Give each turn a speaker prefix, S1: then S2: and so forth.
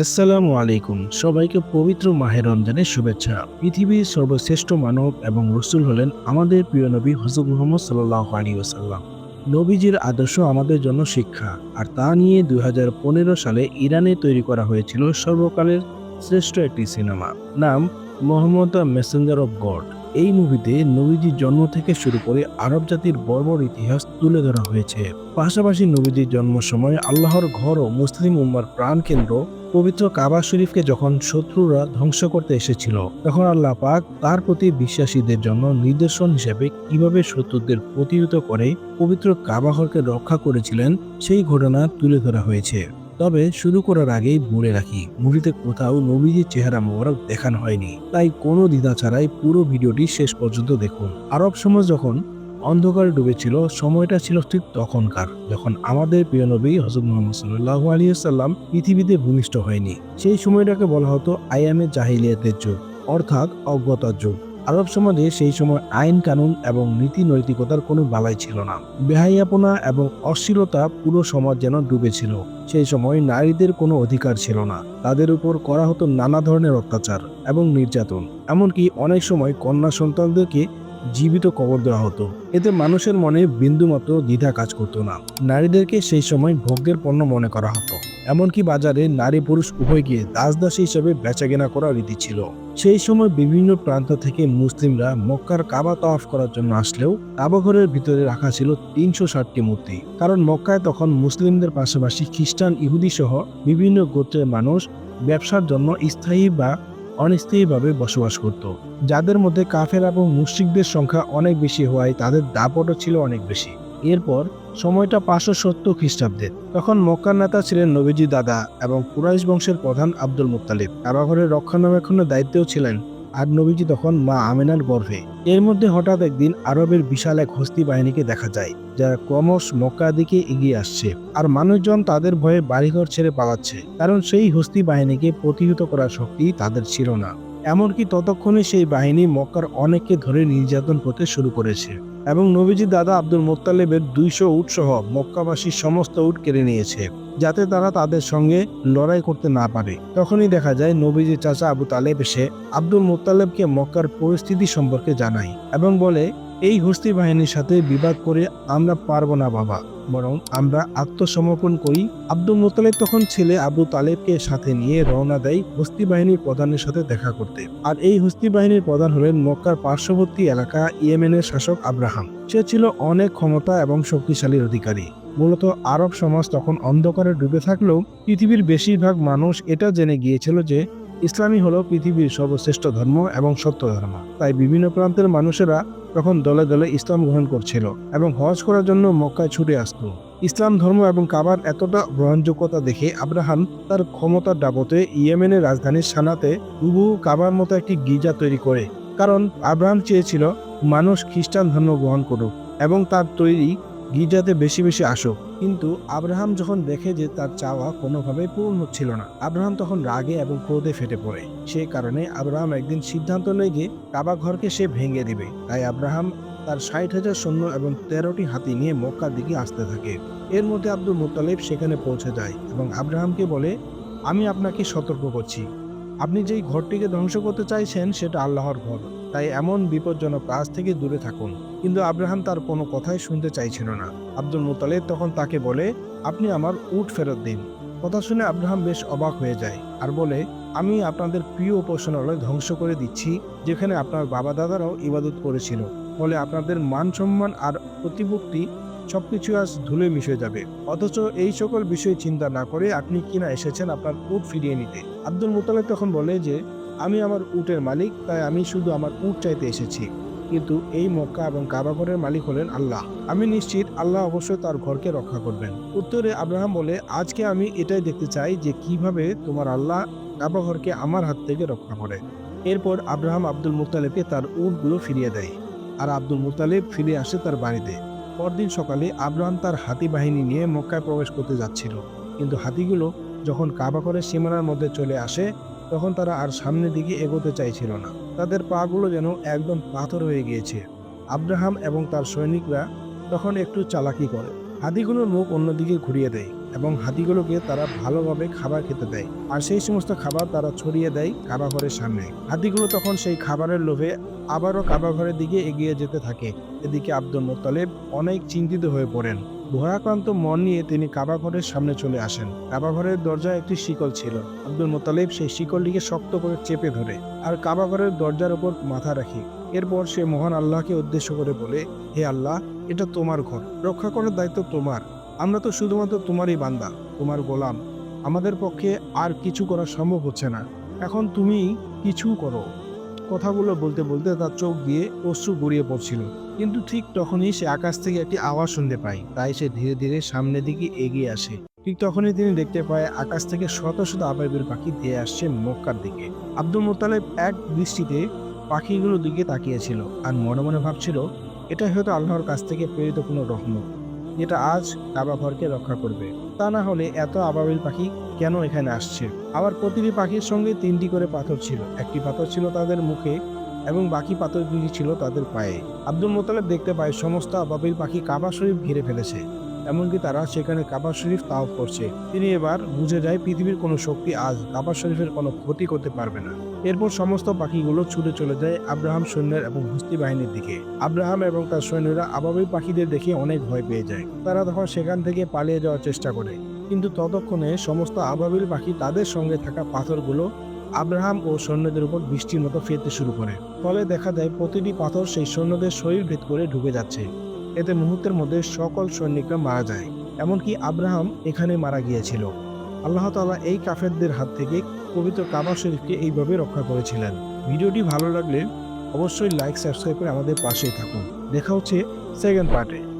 S1: আসসালামু আলাইকুম। সবাইকে পবিত্র মাহে রমজানের শুভেচ্ছা। পৃথিবীর সর্বশ্রেষ্ঠ মানব এবং রসুল হলেন আমাদের প্রিয় নবী হজরত মুহম্মদ সাল্লাহ আলী ওসাল্লাম নবীজির আদর্শ আমাদের জন্য শিক্ষা। আর তা নিয়ে দু হাজার পনেরো সালে ইরানে তৈরি করা হয়েছিল সর্বকালের শ্রেষ্ঠ একটি সিনেমা। নাম মোহাম্মদ মেসেঞ্জার অফ গড। এই মুভিতে নবীজির জন্ম থেকে শুরু করে আরব জাতির বর্বর ইতিহাস তুলে ধরা হয়েছে। পাশাপাশি নবীজির জন্ম সময় আল্লাহর ঘর ও মুসলিম উম্মার প্রাণকেন্দ্র পবিত্র কাবা শরীফকে যখন শত্রুরা ধ্বংস করতে এসেছিল, তখন আল্লাহ পাক তার প্রতি বিশ্বাসীদের জন্য নির্দেশন হিসেবে কীভাবে শত্রুদের প্রতিহত করে পবিত্র কাবাঘরকে রক্ষা করেছিলেন, সেই ঘটনা তুলে ধরা হয়েছে। তবে শুরু করার আগেই বলে রাখি, মুভিতে কোথাও নবীজির চেহারা মোবারক দেখানো হয়নি। তাই কোনো দ্বিধা ছাড়াই পুরো ভিডিওটি শেষ পর্যন্ত দেখুন। আরব সমাজ যখন অন্ধকারে ডুবেছিল, সময়টা ছিল ঠিক তখনকার, যখন আমাদের প্রিয় নবী হজরত মোহাম্মদ সাল্লাহ আলিয়াল্লাম পৃথিবীতে ভূমিষ্ঠ হয়নি। সেই সময়টাকে বলা হতো আয়ামে জাহিলিয়াতের যুগ, অর্থাৎ অজ্ঞতার যুগ। আরব সমাজে সেই সময় আইন কানুন এবং নীতি নৈতিকতার কোনো বালাই ছিল না। বেহাইয়াপনা এবং অশ্লীলতা পুরো সমাজ যেন ডুবেছিল। সেই সময় নারীদের কোনো অধিকার ছিল না। তাদের উপর করা হতো নানা ধরনের অত্যাচার এবং নির্যাতন। এমনকি অনেক সময় কন্যা সন্তানদেরকে জীবিত কবর দেওয়া হতো। এতে মানুষের মনে বিন্দুমাত্র দ্বিধা কাজ করতো না। নারীদেরকে সেই সময় ভোগ্যের পণ্য মনে করা হতো। এমনকি বাজারে নারী পুরুষ উভয়কে দাসদাসী হিসেবে বেচাকেনা করা রীতি ছিল। সেই সময় বিভিন্ন প্রান্ত থেকে মুসলিমরা মক্কার কাবা তওয়াফ করার জন্য আসলেও কাবাঘরের ভিতরে রাখা ছিল তিনশো ষাটটি মূর্তি। কারণ মক্কায় তখন মুসলিমদের পাশাপাশি খ্রিস্টান, ইহুদি সহ বিভিন্ন গোত্রের মানুষ ব্যবসার জন্য স্থায়ী বা অনিস্থায়ীভাবে বসবাস করত। যাদের মধ্যে কাফের এবং মুশ্রিকদের সংখ্যা অনেক বেশি হওয়ায় তাদের দাপটও ছিল অনেক বেশি। এরপর সময়টা পাঁচশো সত্তর খ্রিস্টাব্দের তখন মক্কার নেতা ছিলেন নবীজি দাদা এবং কুরাইশ বংশের প্রধান আব্দুল মুত্তালিব। কারাঘরের রক্ষণাবেক্ষণের দায়িত্বেও ছিলেন আর নবীজি তখন মা আমেনার গর্ভে। এর মধ্যে হঠাৎ একদিন আরবের বিশাল এক হস্তি বাহিনীকে দেখা যায়, যারা ক্রমশ মক্কা দিকে এগিয়ে আসছে আর মানুষজন তাদের ভয়ে বাড়িঘর ছেড়ে পালাচ্ছে, কারণ সেই হস্তি বাহিনীকে প্রতিহত করার শক্তি তাদের ছিল না। এমনকি ততক্ষণে সেই বাহিনী মক্কার অনেককে ধরে নির্যাতন করতে শুরু করেছে। এবং নবীজির দাদা আব্দুল মোত্তালেবের দুইশো উট সহ মক্কাবাসীর সমস্ত উট কেড়ে নিয়েছে, যাতে তারা তাদের সঙ্গে লড়াই করতে না পারে। তখনই দেখা যায় নবীজির চাচা আবু তালেব এসে আব্দুল মোত্তালেবকে মক্কার পরিস্থিতি সম্পর্কে জানায় এবং বলে এই হস্তি বাহিনীর সাথে বিবাদ করে আমরা পারব না, বাবা। বরং আমরা আত্মসমর্পণ করি। আব্দুল মোতালেব তখন ছেলে আবু তালেবকে সাথে নিয়ে রওনা দেয় হস্তি বাহিনীর প্রধানের সাথে দেখা করতে। আর এই হস্তি বাহিনীর প্রধান হলেন মক্কার পার্শ্ববর্তী এলাকা ইয়েমেনের শাসক আব্রাহাম। সে ছিল অনেক ক্ষমতা এবং শক্তিশালীর অধিকারী। মূলত আরব সমাজ তখন অন্ধকারে ডুবে থাকলেও পৃথিবীর বেশিরভাগ মানুষ এটা জেনে গিয়েছিল যে ইসলামই হলো পৃথিবীর সর্বশ্রেষ্ঠ ধর্ম এবং সত্য ধর্ম। তাই বিভিন্ন প্রান্তের মানুষেরা তখন দলে দলে ইসলাম গ্রহণ করছিল এবং হজ করার জন্য মক্কায় ছুটে আসতো। ইসলাম ধর্ম এবং কাবার এতটা গ্রহণযোগ্যতা দেখে আব্রাহাম তার ক্ষমতার ডাবতে ইয়েমেনের রাজধানী সানাতে হুবু কাবার মতো একটি গির্জা তৈরি করে। কারণ আব্রাহাম চেয়েছিল মানুষ খ্রিস্টান ধর্ম গ্রহণ করুক এবং তার তৈরি গির্জাতে বেশি বেশি আসুক কিন্তু আব্রাহাম যখন দেখে যে তার চাওয়া কোনোভাবে পূরণ হচ্ছিল না, আব্রাহাম তখন রাগে এবং ক্রোধে ফেটে পড়ে। সে কারণে আব্রাহাম একদিন সিদ্ধান্ত নেয় যে কাবা ঘরকে সে ভেঙে দিবে। তাই আব্রাহাম তার ষাট হাজার সৈন্য এবং তেরোটি হাতি নিয়ে মক্কার দিকে আসতে থাকে। এর মধ্যে আব্দুল মুতালিব সেখানে পৌঁছে যায় এবং আব্রাহামকে বলে, আমি আপনাকে সতর্ক করছি। আপনি যেই ঘরটিকে ধ্বংস করতে চাইছেন সেটা আল্লাহর ঘর। তাই এমন বিপজ্জনক কাজ থেকে দূরে থাকুন। কিন্তু আব্রাহাম তার কোনো কথাই শুনতে চাইছিল না। আব্দুল মুতালেব তখন তাকে বলে, আপনি আমার উট ফেরত দিন। কথা শুনে আব্রাহাম বেশ অবাক হয়ে যায় আর বলে, আমি আপনাদের প্রিয় উপাসনালয় ধ্বংস করে দিচ্ছি, যেখানে আপনার বাবা দাদারাও ইবাদত করেছিল। ফলে আপনাদের মান সম্মান আর প্রতিপত্তি সবকিছু আজ ধুলে মিশে যাবে। অথচ এই সকল বিষয় চিন্তা না করে আপনি কিনা এসেছেন আপনার উট ফিরিয়ে নিতে। আব্দুল মুতালেব তখন বলে যে আমি আমার উটের মালিক, তাই আমি শুধু আমার উট চাইতে এসেছি। কিন্তু এই মক্কা এবং কাবাঘরের মালিক হলেন আল্লাহ। আমি নিশ্চিত আল্লাহ অবশ্যই তার ঘরকে রক্ষা করবেন। উত্তরে আব্রাহাম বলে, আজকে আমি এটাই দেখতে চাই যে কীভাবে তোমার আল্লাহ কাবাঘরকে আমার হাত থেকে রক্ষা করে। এরপর আব্রাহাম আব্দুল মুতালেবকে তার উটগুলো ফিরিয়ে দেয় আর আব্দুল মুতালেব ফিরে আসে তার বাড়িতে। পরদিন সকালে আব্রাহাম তার হাতি বাহিনী নিয়ে মক্কায় প্রবেশ করতে যাচ্ছিল। কিন্তু হাতিগুলো যখন কাবাঘরের সীমানার মধ্যে চলে আসে তখন তারা আর সামনের দিকে এগোতে চাইছিল না। তাদের পাগুলো যেন একদম পাথর হয়ে গিয়েছে। আব্রাহাম এবং তার সৈনিকরা তখন একটু চালাকি করে। হাতিগুলোর মুখ অন্যদিকে ঘুরিয়ে দেয় এবং হাতিগুলোকে তারা ভালোভাবে খাবার খেতে দেয়। আর সেই সমস্ত খাবার তারা ছড়িয়ে দেয় কাবাঘরের সামনে। হাতিগুলো তখন সেই খাবারের লোভে আবারও কাবাঘরের দিকে এগিয়ে যেতে থাকে। এদিকে আব্দুল মোত্তালেব অনেক চিন্তিত হয়ে পড়েন। ভয়াক্রান্ত মন নিয়ে তিনি কাবা ঘরের সামনে চলে আসেন। কাবা ঘরের দরজায় একটি শিকল ছিল। আব্দুল মোত্তালেব সেই শিকলটিকে শক্ত করে চেপে ধরে আর কাবা ঘরের দরজার উপর মাথা রাখি। এরপর সে মহান আল্লাহকে উদ্দেশ্য করে বলে, হে আল্লাহ, এটা তোমার ঘর। রক্ষা করার দায়িত্ব তোমার। আমরা তো শুধুমাত্র তোমারই বান্দা, তোমার গোলাম। আমাদের পক্ষে আর কিছু করা সম্ভব হচ্ছে না। এখন তুমি কিছু করো। কথাগুলো বলতে বলতে তার চোখ দিয়ে অশ্রু গড়িয়ে পড়ছিল। কিন্তু ঠিক তখনই সে আকাশ থেকে একটি আওয়াজ শুনতে পায়, তাই সে ধীরে ধীরে সামনের দিকে এগিয়ে আসে। ঠিক তখনই তিনি দেখতে পায় আকাশ থেকে শত শত আবাবিল পাখি ধেয়ে আসছে মক্কার দিকে। আব্দুল মোতালেব এক দৃষ্টিতে পাখিগুলোর দিকে তাকিয়েছিল আর মনে মনে ভাবছিল এটা হয়তো আল্লাহর কাছ থেকে প্রেরিত কোনো রহমত, যেটা আজ কাবা ঘরকে রক্ষা করবে। তা না হলে এত আবাবিল পাখি কেন এখানে আসছে? আবার প্রতিটি পাখির সঙ্গে তিনটি করে পাথর ছিল। একটি পাথর ছিল তাদের মুখে এবং বাকি পাথরগুলি ছিল তাদের পায়ে। আব্দুল মোতালেব দেখতে পায়, সমস্ত আবাবিল পাখি কাবা শরীফ ঘিরে ফেলেছে। এমনকি তারা সেখানে কাবা শরীফ তাও করছে। তিনি এবার বুঝে যায়, পৃথিবীর কোনো শক্তি আজ কাবা শরীফের কোনো ক্ষতি করতে পারবে না। এরপর সমস্ত পাখিগুলো ছুটে চলে যায় আব্রাহাম সৈন্যের এবং হস্তি বাহিনীর দিকে। আব্রাহাম এবং তার সৈন্যরা আবাবিল পাখিদের দেখে অনেক ভয় পেয়ে যায়। তারা তখন সেখান থেকে পালিয়ে যাওয়ার চেষ্টা করে। কিন্তু ততক্ষণে সমস্ত আবাবিল পাখি তাদের সঙ্গে থাকা পাথরগুলো আব্রাহাম ও সৈন্যদের উপর বৃষ্টির মতো ফেলতে শুরু করে। ফলে দেখা যায় প্রতিটি পাথর সেই সৈন্যদের শরীর ভেদ করে ঢুকে যাচ্ছে। এতে মুহূর্তের মধ্যে সকল সৈনিকরা মারা যায়। এমনকি আব্রাহাম এখানে মারা গিয়েছিল। আল্লাহ তাআলা এই কাফেরদের হাত থেকে পবিত্র কাবা শরীফকে এইভাবে রক্ষা করেছিলেন। ভিডিওটি ভালো লাগলে অবশ্যই লাইক, সাবস্ক্রাইব করে আমাদের পাশেই থাকুন। দেখা হচ্ছে সেকেন্ড পার্টে।